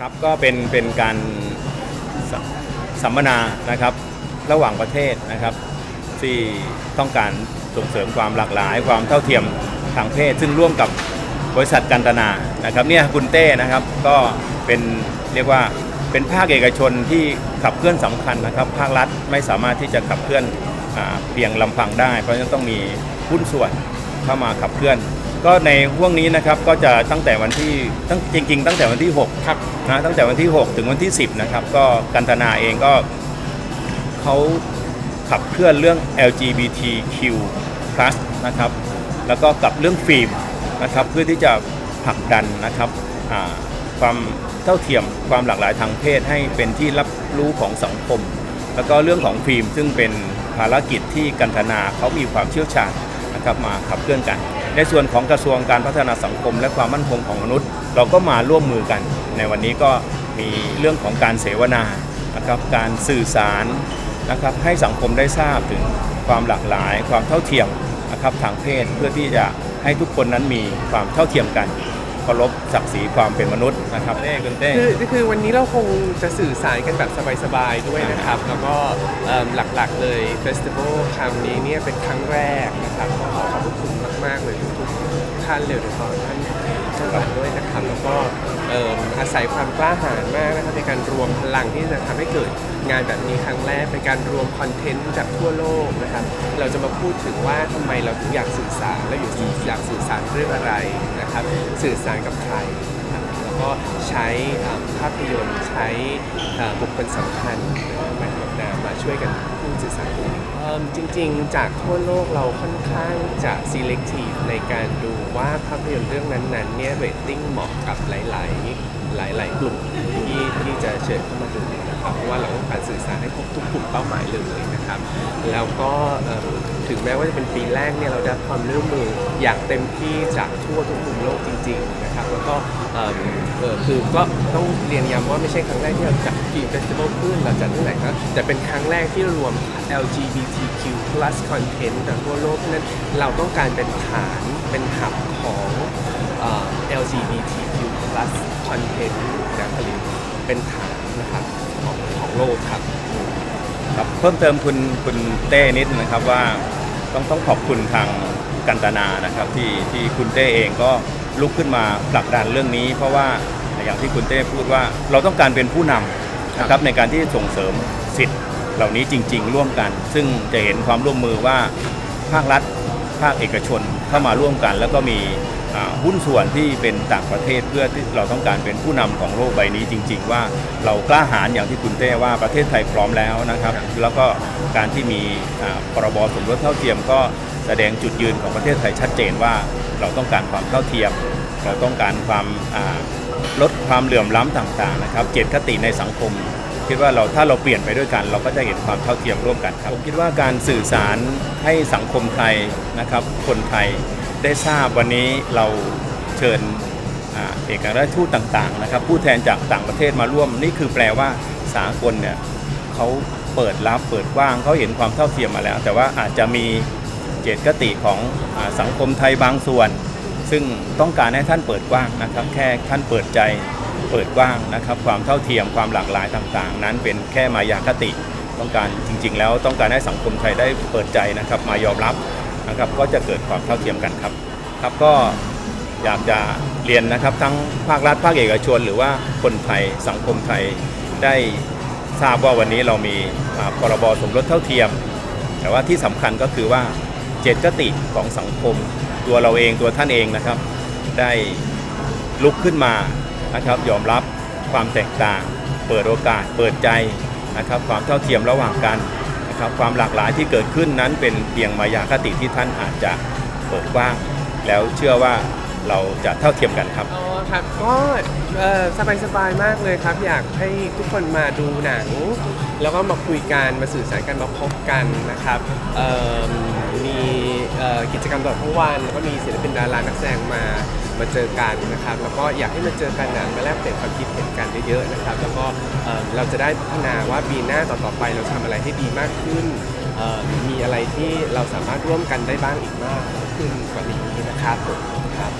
ครับก็เป็นเป็นการสสัมมนานะครับ ระหว่างประเทศนะครับ ที่ต้องการส่งเสริมความหลากหลาย ความเท่าเทียมทางเพศ ซึ่งร่วมกับบริษัทกันตนานะครับเนี่ยคุณเต้นะครับก็เป็นเรียกว่าเป็นภาคเอกชนที่ขับเคลื่อนสำคัญนะครับ ภาครัฐไม่สามารถที่จะขับเคลื่อนอเพียงลำพังได้ เพราะฉะนั้นต้องมีหุ้นส่วนเข้ามาขับเคลื่อน ก็ในห่วงนี้นะครับก็จะตั้งแต่วันที่ตั้งจริง ๆ ตั้งแต่วันที่6ครับนะตั้งแต่วันที่ 6 ถึงวันที่ 10นะครับก็กันตนาเองก็เขาขับเคลื่อนเรื่อง LGBTQ+ นะครับแล้วก็กับเรื่องฟิล์มนะครับเพื่อที่จะผลักดันนะครับอ่าความเท่าเทียมความหลากหลายทางเพศให้เป็นที่รับรู้ของสังคม แล้วก็เรื่องของฟิล์มซึ่งเป็นภารกิจที่กันตนาเขามีความเชี่ยวชาญนะครับมาขับเคลื่อนกัน ในส่วนของกระทรวงการพัฒนาสังคม และความมั่นคงของมนุษย์ เราก็มาร่วมมือกัน ในวันนี้ก็มีเรื่องของการเสวนานะครับการสื่อสารนะครับให้สังคมได้ทราบถึงความหลากหลาย ความเท่าเทียมนะครับทางเพศเพื่อที่จะให้ทุกคนนั้นมีความเท่าเทียมกัน เคารพศักดิ์ศรีความเป็นมนุษย์นะครับเต้คุณเต้ คือคือวันนี้เราคงจะสื่อสารกันแบบสบายๆด้วยนะครับ แล้วก็เอิ่มหลักๆเลยเฟสติวัลครั้งนี้เนี่ยเป็นครั้งแรกนะครับก็ขอขอบพระคุณมากๆเลยทุกๆท่านเลยโดยเฉพาะท่านท่านหลักด้วยนะครับแล้วก็เอิ่มอาศัยความกล้าหาญมากนะครับในการรวมพลังที่จะทำให้เกิดงานแบบนี้ครั้งแรกเป็นการรวมคอนเทนต์จากทั่วโลกนะครับเราจะมาพูดถึงว่าทำไมเราถึงอยากสื่อสารและอยู่อยากสื่อสารเรื่องอะไรนะ ครับสื่อสารกับใครครับแล้วก็ใช้ภาพยนตร์ใช้บุคคลสำคัญมามามาช่วยกันพูดสื่อสารตรงนี้จริงๆ จากทั่วโลกเราค่อนข้างจะ selective ในการดูว่าภาพยนตร์เรื่องนั้นๆเนี่ยเรตติ้งเหมาะกับหลายๆหลาย ๆ กลุ่ม จะเชิญเข้ามาดูนะครับเพราะว่าเราต้องการสื่อสารให้ครบทุกกลุ่มเป้าหมายเลยนะครับ แล้วก็ถึงแม้ว่าจะเป็นปีแรกเนี่ยเราได้ความร่วมมืออย่างเต็มที่จากทั่วทุกมุมโลกจริง ๆ นะครับ แล้วก็คือก็ต้องเรียนย้ำว่าไม่ใช่ครั้งแรกที่เราจัดฟิล์มเฟสติวัลขึ้นเราจัดที่ไหนครับแต่เป็นครั้งแรกที่รวม LGBTQ+ content จากทั่วโลกนั้นเราต้องการเป็นฐานเป็นหับของ LGBTQ+ content การผลิต เป็นฐานนะครับของของโลกครับ ครับเพิ่มเติมคุณคุณเต้นิดนะครับว่าต้องต้องขอบคุณทางกันตนานะครับที่ที่คุณเต้เองก็ลุกขึ้นมาผลักดันเรื่องนี้ เพราะว่าอย่างที่คุณเต้พูดว่าเราต้องการเป็นผู้นำนะครับในการที่จะส่งเสริมสิทธิ์เหล่านี้จริง ๆ ร่วมกัน ซึ่งจะเห็นความร่วมมือว่าภาครัฐภาคเอกชนเข้ามาร่วมกัน แล้วก็มีอ่า หุ้นส่วนที่เป็นต่างประเทศเพื่อที่เราต้องการเป็นผู้นำของโลกใบนี้จริง ๆ ว่าเรากล้าหาญอย่างที่คุณเต้ว่าประเทศไทยพร้อมแล้วนะครับ แล้วก็การที่มีอ่าพรบสมรสเท่าเทียมก็แสดงจุดยืนของประเทศไทยชัดเจนว่าเราต้องการความเท่าเทียม เราต้องการความอ่าลดความเหลื่อมล้ำต่างๆนะครับเจตคติในสังคม คิดว่าเราถ้าเราเปลี่ยนไปด้วยกัน เราก็จะเห็นความเท่าเทียมร่วมกันครับผมคิดว่าการสื่อสารให้สังคมไทยนะครับคนไทย ได้ทราบวันนี้เราเชิญเอกอัครราชทูตต่างๆนะครับ ผู้แทนจากต่างประเทศมาร่วมนี่คือแปลว่าสากลเนี่ยเขาเปิดรับเปิดกว้างเขาเห็นความเท่าเทียมมาแล้ว แต่ว่าอาจจะมีเจตคติของอสังคมไทยบางส่วน ซึ่งต้องการให้ท่านเปิดกว้างนะครับ แค่ท่านเปิดใจเปิดกว้างนะครับ ความเท่าเทียมความหลากหลายต่างๆ นั้นเป็นแค่มายาคติต้องการจริง ๆ แล้วต้องการให้สังคมไทยได้เปิดใจนะครับ มายอมรับ นะครับก็จะเกิดความเท่าเทียมกันครับครับก็อยากจะเรียนนะครับทั้งภาครัฐภาคเอกชน หรือว่าคนไทยสังคมไทยได้ทราบว่าวันนี้เรามีพรบสมรสเท่าเทียม แต่ว่าที่สำคัญก็คือว่าเจตคติของสังคม ตัวเราเองตัวท่านเองนะครับ ได้ลุกขึ้นมานะครับยอมรับความแตกต่าง เปิดโอกาสเปิดใจนะครับความเท่าเทียมระหว่างกัน นะครับความหลากหลายที่เกิดขึ้นนั้นเป็นเพียงมายาคติที่ท่านอาจจะเปิดกว้าง แล้วเชื่อว่าเราจะเท่าเทียมกันครับ อ๋อครับก็สบายสบายๆมากเลยครับ อยากให้ทุกคนมาดูหนัง แล้วก็มาคุยกันมาสื่อสารกันมาพบกันนะครับเอิ่มมีเอ่อกิจกรรมตลอดทั้งวันแล้วก็มีศิลปินดารานักแสดงมามาเจอกันนะครับ แล้วก็อยากให้มาเจอกันนะมาแลกเปลี่ยนความคิดเห็น กันเยอะๆนะครับ แล้วก็เราจะได้พัฒนาว่าปีหน้าต่อๆไปเราทำอะไรให้ดีมากขึ้น มีอะไรที่เราสามารถร่วมกันได้บ้างอีกมากขึ้นกว่านี้นะครับผมครับ